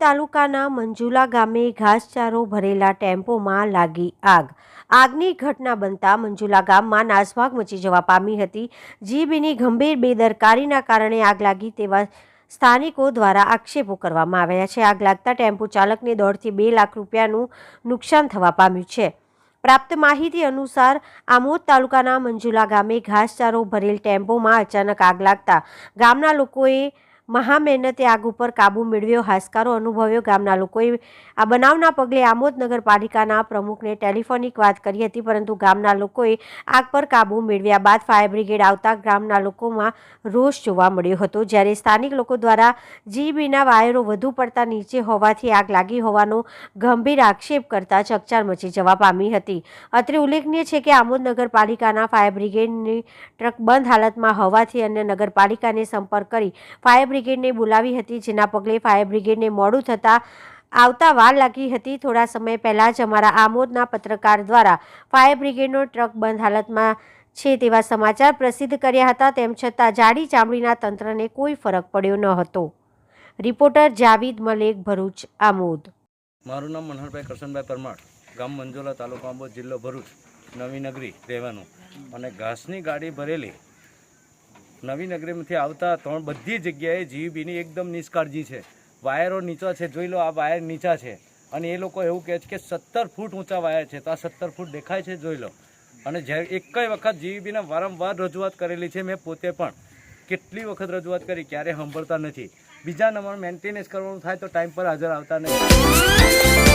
તાલુકાના મંજુલા ગામે ઘાસચારો ભરેલા ટેમ્પોમાં લાગી આગ. આગની ઘટના બનતા મંજુલા ગામમાં નાસભાગ મચી જવા પામી હતી. જીબીની ગંભીર બેદરકારીના કારણે આગ લાગી તેવા સ્થાનિકો દ્વારા આક્ષેપો કરવામાં આવ્યા છે. આગ લાગતા ટેમ્પો ચાલકને દોઢથી બે લાખ રૂપિયાનું નુકસાન થવા પામ્યું છે. પ્રાપ્ત માહિતી અનુસાર, આમોદ તાલુકાના મંજુલા ગામે ઘાસચારો ભરેલ ટેમ્પોમાં અચાનક આગ લાગતા ગામના લોકોએ મહા મહેનતે આગ ઉપર કાબૂ મેળવ્યો. હાશકારો અનુભવ્યો ગામના લોકોએ આ બનાવના પગલે આમોદ નગરપાલિકાના પ્રમુખને ટેલિફોનિક વાત કરી હતી, પરંતુ ગામના લોકોએ આગ પર કાબૂ મેળવ્યા બાદ ફાયર બ્રિગેડ આવતા ગામના લોકોમાં રોષ જોવા મળ્યો હતો. જ્યારે સ્થાનિક લોકો દ્વારા જીબીના વાયરો વધુ પડતા નીચે હોવાથી આગ લાગી હોવાનો ગંભીર આક્ષેપ કરતા ચકચાર મચી જવા પામી હતી. અત્રે ઉલ્લેખનીય છે કે આમોદ નગરપાલિકાના ફાયર બ્રિગેડની ટ્રક બંધ હાલતમાં હોવાથી અન્ય નગરપાલિકાને સંપર્ક કરી ફાયર બ્રિગેડને બોલાવી હતી, જેના પગલે ફાયર બ્રિગેડને મોડું થતાં આવતા વાર લાગી હતી. થોડા સમય પહેલાં જ અમારા આમોદના પત્રકાર દ્વારા ફાયર બ્રિગેડનો ટ્રક બંધ હાલતમાં છે તેવા સમાચાર પ્રસિદ્ધ કર્યા હતા. તેમ છતાં જાડી ચામડીના તંત્રને કોઈ ફરક પડ્યો ન હતો. રિપોર્ટર જાવીદ મલેક, ભરૂચ, આમોદ. મારું નામ મનહરભાઈ કરશનભાઈ પરમાર, ગામ મંજોલા તાલુકા આંબોદ જિલ્લો ભરૂચ, નવી નગરી રહેવાનું. અને ઘાસની ગાડી ભરેલી નવી નગરીમાંથી આવતા ત્રણ બધી જગ્યાએ જીવીબીની એકદમ નિષ્કાળજી છે. વાયરો નીચા છે, જોઈ લો આ વાયર નીચા છે. અને એ લોકો એવું કહે છે કે સત્તર ફૂટ ઊંચા વાયર છે, તો આ સત્તર ફૂટ દેખાય છે, જોઈ લો. અને જ્યારે એકય વખત જીવીબીને વારંવાર રજૂઆત કરેલી છે, મેં પોતે પણ. કેટલી વખત રજૂઆત કરી ક્યારે સાંભળતા નથી. બીજા નંબર મેન્ટેનન્સ કરવાનું થાય તો ટાઈમ પર હાજર આવતા નથી.